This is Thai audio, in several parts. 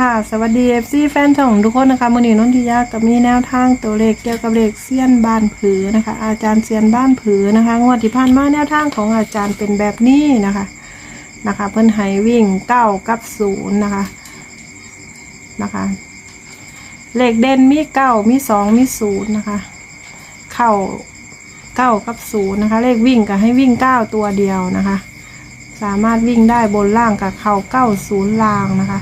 ค่ะสวัสดีเอฟซีแฟนช่องทุกคนนะคะมือนี้นนทิยากับมีแนวทางตัวเลขเกี่ยวกับเลขเซียนบ้านผือนะคะ อาจารย์เซียนบ้านผือนะคะงวดที่ผ่านมาแนวทางของอาจารย์เป็นแบบนี้นะคะนะคะ เพิ่นให้วิ่งเก้ากับศูนย์นะคะนะคะ เลขเด่นมีเก้ามีสองมีศูนย์นะคะ เข้าเก้ากับศูนย์นะคะ เลขวิ่งก็ให้วิ่งเก้าตัวเดียวนะคะ สามารถวิ่งได้บนล่างกับเข่าเก้าศูนย์ล่างนะคะ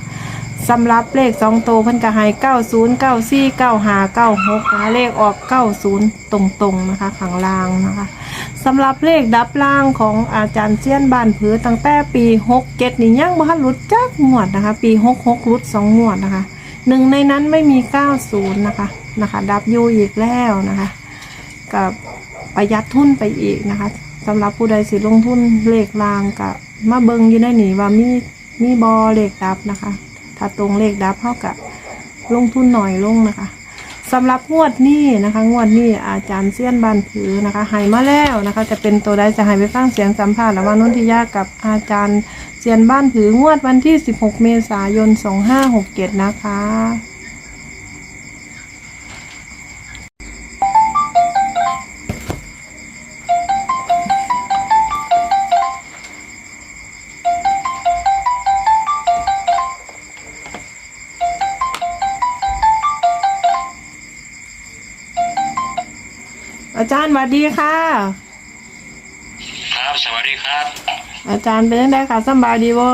สำหรับเลขสองโตเพิ่นก็ให้เก้าศูนย์เก้าสี่เก้าหาเก้าหกนะคะเลขออกเก้าศูนย์ตรงๆนะคะขังล่างนะคะสำหรับเลขดับล่างของอาจารย์เจียนบานผือตั้งแต่ปีหกเจ็ดนี่ยังบ่ทันหลุดจักงวดนะคะ ปีหกหกลุดสองงวดนะคะหนึ่งในนั้นไม่มีเก้าศูนย์นะคะนะคะดับยูอีกแล้วนะคะกับประหยัดทุนไปอีกนะคะสำหรับผู้ใดสิลงทุนเลขรางกับมาเบิงอยู่ได้หนีว่ามีมีบอเลขดับนะคะ ถ้าตรงเลขดับเท่ากับลงทุนหน่อยลงนะคะสำหรับงวดนี้นะคะ งวดนี้อาจารย์เซียนบานถือนะคะหายมาแล้วนะคะ จะเป็นตัวใดจะใหายไปฟังเสียงสัมภาษณ์ระหว่างนนทิยากับอาจารย์เซียนบ้านถืองวดวันที่ 16 เมษายน 2567 นะคะ จารย์สวัสดีค่ะ ครับ สวัสดีครับ อาจารย์เป็นยังไงคะสำบายดีบ่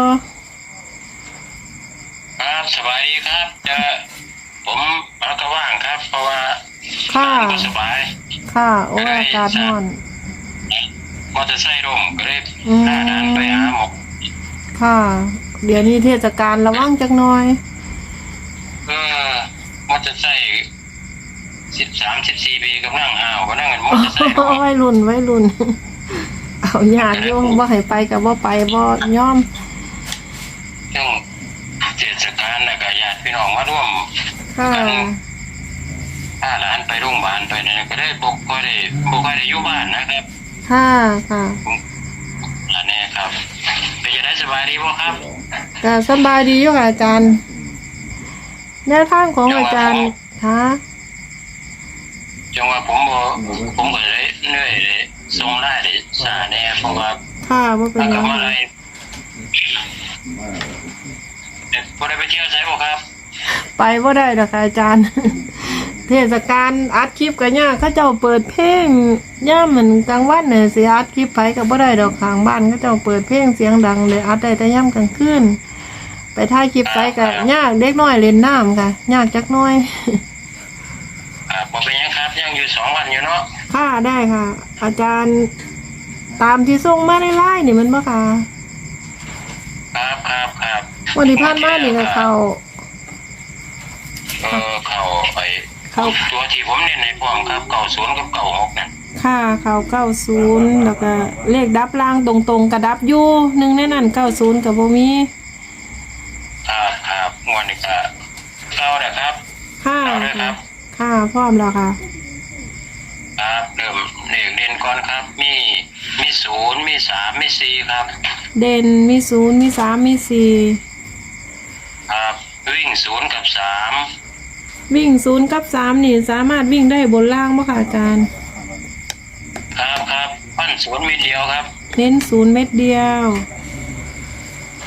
ครับสบายดีครับจะผมเราก็ว่างครับ เพราะว่าค่ะบ้านก็สบาย ค่ะ โอ้ยอากาศร้อนมอเตอร์ไซค์ร่มก็เลยอืมหน้าด้านไปหาหมอค่ะ เดี๋ยวนี้เทศกาลระวังจักหน่อย เออมอเตอร์ไซค์ สิบสามสิบสี่ปีกำลังห่าวก็นั่งกันมอเตอร์ไซค์ร่มไว้รุ่นไว้รุ่น เอาญาติโยมบ่ให้ไปกับบ่ไปบ่ยอมซึ่งเทศกาลนะก็ญาติพี่น้องมาร่วมค่ะถ้าหลานไปโรงพยาบาลไปเนี่ยก็ได้บกก็ได้บกก็ได้อยู่บ้านนะครับ ค่ะค่ะอันนี้ครับเป็นยังไงสบายดีบ่ครับก็สำบายดีอยู่ค่ะอาจารย์แนวทางของอาจารย์ค่ะ จังว่าผมบ่ผมก็เลยเหนื่อยเลยส่งไล่เลยสาแน่เพราะว่าค่ะบ่เป็นถ้าหกยัลับงมาเลยเอ๊ะบ่ได้ไปเที่ยวไสบ่ครับไปบ่ได้ดอกค่ะอาจารย์ เทศกาลอัดคลิปกันยากเขาเจ้าเปิดเพลงย่ามเหมือนกลางวันเนี่ยสิอัดคลิปไปก็บ่ได้ดอกข้างบ้านเขาเจ้าเปิดเพลงเสียงดังเลยอัดได้แต่ย่ามกลางคืนไปถ่ายคลิปไปก็ยากเด็กน้อยเล่นน้ำค่ะยากจักหน้อย อ่าบ่เป็นหยังครับยัง อยู่สองวันอยู่เนาะค่ะได้ค่ะ อาจารย์ตามที่ส่งมาในไลน์นี่มันบ่ค่ะ ครับครับครับวันที่ผ่านมานี่ก็เขาเออเข้าไปเข้าตัวที่ผมเน้นในพร้อมครับเก่าศูนย์กับเก่าหกนั่นค่ะเขาเก้าศูนย์แล้วก็เลขดับล่างตรงๆกระดับอยู่หนึ่งในนั้นเก้าศูนย์กับบ่มีครับครับงวดนี้ก็เข้าแล้วครับค่ะเอาเลยครับ ค่ะพร้อมแล้วค่ะครับ เริ่มเลขเด่นก่อนครับ มีมีศูนย์มีสามมีสี่ครับ เด่นมีศูนย์มีสามมีสี่ครับ วิ่งศูนย์กับสามวิ่งศูนย์กับสามนี่ สามารถวิ่งได้บนล่างบ่ค่ะอาจารย์ ครับครับปั้นศูนย์มีเดียวครับ เน้นศูนย์เม็ดเดียว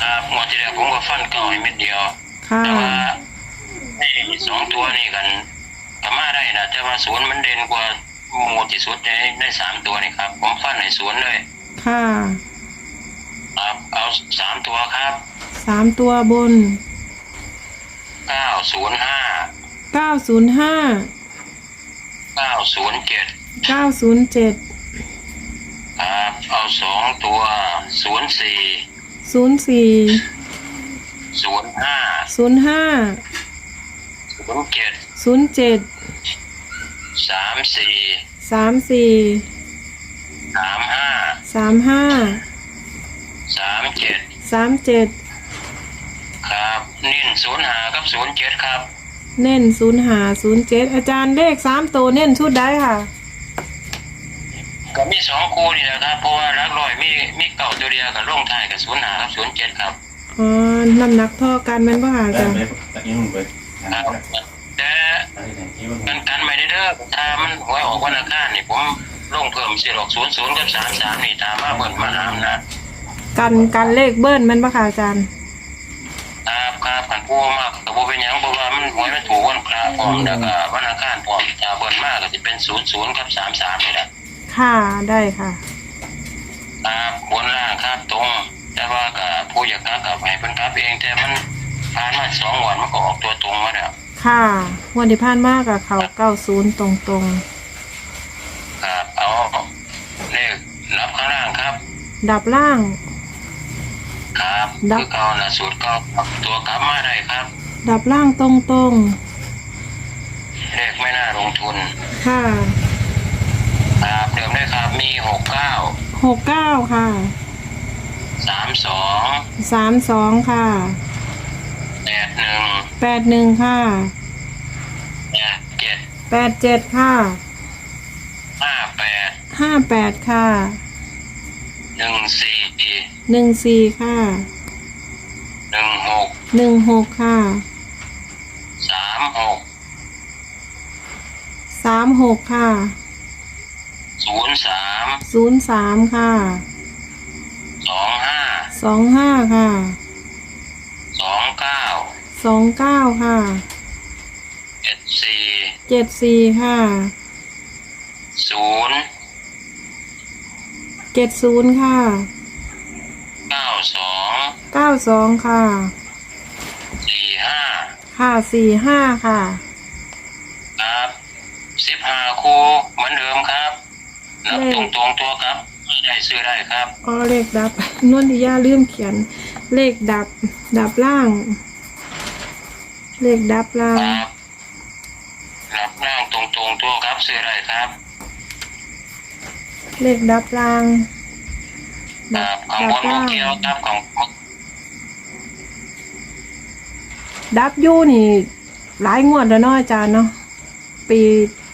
ครับงวดที่แล้วผมก็ฟันเก่าให้เม็ดเดียว ค่ะ แต่ว่าไอ้สองตัวนี่กันก็มาได้นะแต่ว่าศูนย์มันเด่นกว่า หมดที่สุดในในสามตัวนี่ครับ ผมฟันให้ศูนย์เลย ค่ะครับเอาสามตัวครับสามตัวบนเก้าศูนย์ห้าเก้าศูนย์ห้าเก้าศูนย์เจ็ดเก้าศูนย์เจ็ดครับเอาสองตัวศูนย์สี่ศูนย์สี่ศูนย์ห้าศูนย์ห้าศูนย์เจ็ดศูนย์เจ็ด สามสี่สามสี่สามห้าสามห้าสามเจ็ดสามเจ็ดครับนิ่นศูนย์หากับศูนย์เจ็ดครับเน้นศูนย์หาศูนย์เจ็ดอาจารย์เลขสามตัวเน้นชุดได้ค่ะ ก็มีสองคู่นี่แหละครับเพราะว่ารักร้อยมีมีเก่าตัวเดียวกับร่องท้ายกับศูนย์หากับศูนย์เจ็ดครับอ๋อน้ำหนักเท่อกันแม่นบ่ค่ะอาได้จารย์ไปตัดยิ้มไปครับแต่ตัดยิ้ มกันกันไม่ได้เด้อถ้ามันหวยออกวันอังคารนี่ผมลงเพิ่มสิหรอกศูนย์ศูนย์กับสามสามนี่ตามมาเบิ่นมาหามนะกันกันเลขเบิ้ลแม่นบ่ค่ะอาจารย์ ครับครับกันพูดมากแต่บ่เป็นหยังเพราะว่ามันหวยมันถูกวันพระพร้อมแล้วก็วันอังคารพร้อมถ้าเบิ่นมากก็สิเป็นศูนย์ศูนย์กับสามสามนี่แหละค่ะได้ค่ะ ครับบนล่างครับตรง แต่ว่าก็ผู้อยากกลับกับให้เพิ่นกลับเองแต่มันผ่านมาสองวันมันก็ออกตัวตรงมาแล้ว ค่ะวันที่ผ่านมากกับเขาเก้าศูนย์ตรงตรงครับเอาเลขรับข้างล่างครับ ๆ ดับล่าง ครับดับ คือเก่านะสูตรเก่าตัวกลับมาได้ครับ ดับล่างตรงตรงเลขไม่น่าลงทุน ๆค่ะครับเดิมได้ครับมีหกเก้าหกเก้าค่ะสามสองสามสองค่ะแปดหนึ่ง แปดหนึ่งค่ะแปดเจ็ดแปดเจ็ดค่ะ ห้าแปดห้าแปดค่ะ หนึ่งสี่หนึ่งสี่ค่ะ หนึ่งหกหนึ่งหกค่ะ สามหกสามหกค่ะ ศูนย์สามศูนย์สามค่ะ สองห้าสองห้าค่ะสองเก้า สองเก้าค่ะ เจ็ดสี่เจ็ดสี่ค่ะ ศูนย์เจ็ดศูนย์ค่ะ เก้าสองเก้าสองค่ะ สี่ห้าค่ะสี่ห้าค่ะ ครับสิบห้าคู่เหมือนเดิมครับนับเลตขรงตรงๆตัวครับได้ซื้อได้ครับ อ๋อเลขดับ นวลทิยาลืมเขียน เลขดับ ดับล่าง เลขดับล่าคงรับรับร่างตรงตรงๆตัวครับซื้อได้ครับ เลขดับล่างคดัรับบข้างดับบนโมล่างเกียวครับของดับยูนี่ หลายงวดแล้วเนาะอาจารย์เนาะปี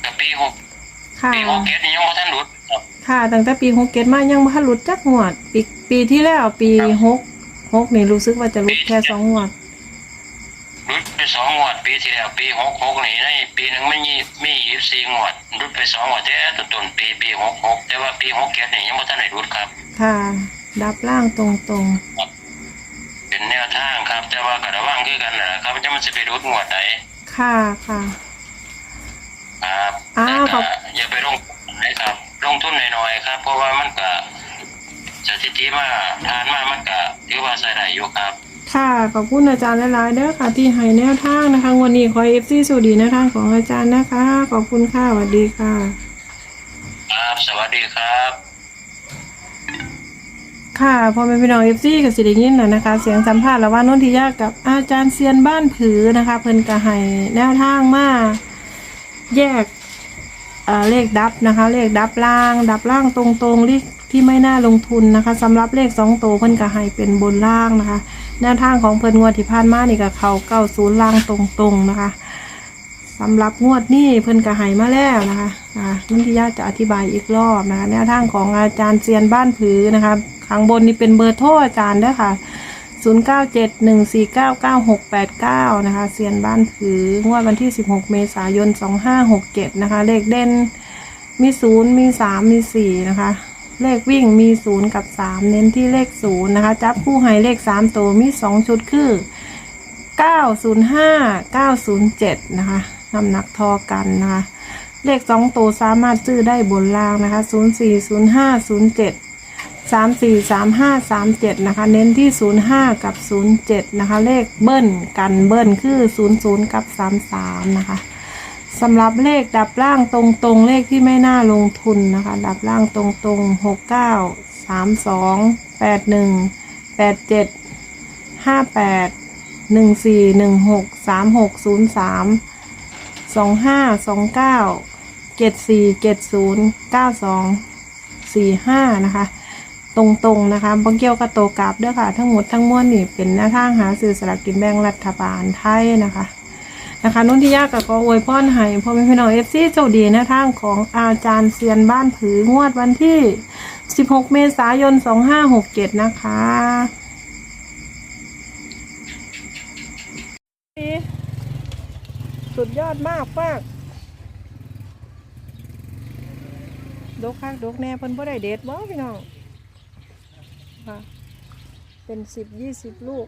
แต่ปีหกค่ะปีหกเจ็ดนี่ยังไม่ทันหลุดครับ ค่ะตั้งแต่ปีหกเกตมายังไม่หลุดจักงวด ปีปีที่แล้วปีครับ หกหกนี่รู้สึกว่าจะหลุดแค่สองงวด หลุดไปสองงวดปีที่แล้วปีหกหกนี่ในปีหนึ่งไม่มีมียี่สี่งวดหลุดไปสองงวดแต่ต้นต้นปีปีหกหกแต่ว่าปีหกเจ็ดนี่ยังไม่ทันได้หลุดครับ ค่ะ ดับล่างตรงตรงเป็นแนวทางครับ แต่ว่าก็ระวังคือกันนะครับจะมันจะไปรุดงวดไหนๆ ค่ะค่ะ ครับอ้าวแต่ขอก็บอย่าไปลงทุนไหนครับ ลงทุนหน่อยๆครับ เพราะว่ามันก็สถิติมาทานมามันก็ถือว่าใส่ได้อยู่ครับ ค่ะ ขอบคุณอาจารย์หลายๆเด้อค่ะ ที่ให้แนวทางนะคะ วันนี้ขอเอฟซีสวัสดีแนวทางของอาจารย์นะคะ ขอบคุณค่ะ สวัสดีค่ะ ครับ สวัสดีครับ ค่ะพอเป็นพี่น้องเอฟซีกับสิริยินนะนะคะ เสียงสัมภาษณ์ระหว่างนนทิยากับอาจารย์เซียนบ้านผือนะคะ เพิ่นก็ให้แนวทางมาแยกเอ่อเลขดับนะคะ เลขดับล่าง ดับล่างตรงๆเลขที่ไม่น่าลงทุนนะคะสำหรับเลขสองตัวเพิ่นก็ให้เป็นบนล่างนะคะ แนวทางของเพิ่นงวดที่ผ่านมานี่ก็เข้าเก้าศูนย์ล่างตรงๆนะคะสำหรับงวดนี้เพิ่นก็ให้มาแล้วนะคะอ่านนทิยาจะอธิบายอีกรอบนะคะแนวทางของอาจารย์เซียนบ้านผือนะคะข้างบนนี่เป็นเบอร์โทรอาจารย์ด้อค่ะ 0971499689 นะคะเซียนบ้านผืองวดวันที่ 16 เมษายน 2567 นะคะ เลขเด่นมี 0 มี 3 มี 4 นะคะ เลขวิ่งมี 0 กับ 3 เน้นที่เลข 0 นะคะ จับคู่ให้เลข 3 ตัวมี 2 ชุดคือ 905 907 นะคะน้ำหนักทอกันนะคะ เลข 2 ตัวสามารถซื้อได้บนล่างนะคะ 040507สามสี่สามห้าสามเจ็ดนะคะ เน้นที่ศูนย์ห้ากับศูนะคะ เลขเบิ้ลกันเบิ้ลคือศูนย์ศูนย์กับสามสามนะคะ สำหรับเลขดับล่างตรงๆ เลขที่ไม่น่าลงทุนนะคะ ดับล่างตรงๆหกเก้าสามสองแปดหนึ่งแปดเจ็ดห้าแปดหนึ่งสี่หนึ่งหกสามหกศูนย์สามสองห้าสองเก้าเจ็ดสี่เจ็ดศูนย์เก้าสองสี่ห้านะคะ ตรงๆนะคะบ่เกี่ยวกับโตวกราบเด้อค่ะ ทั้งหมดทั้งมวลนี่เป็นแนวทางหาซื้อสลากกินแบ่งรัฐบาลไทยนะคะ นะคะนุ่นที่ยากกับขออวยพรให้พ่อแม่พี่น้องเอฟซีโชคดีนะทางของอาจารย์เซียนบ้านผืองวดวันที่ 16 เมษายน 2567 นะคะสุดยอดมากมากดกคักดกแน่เพิ่นบ่ได้เด็ดบ่พี่น้องเป็นสิบยี่สิบลูก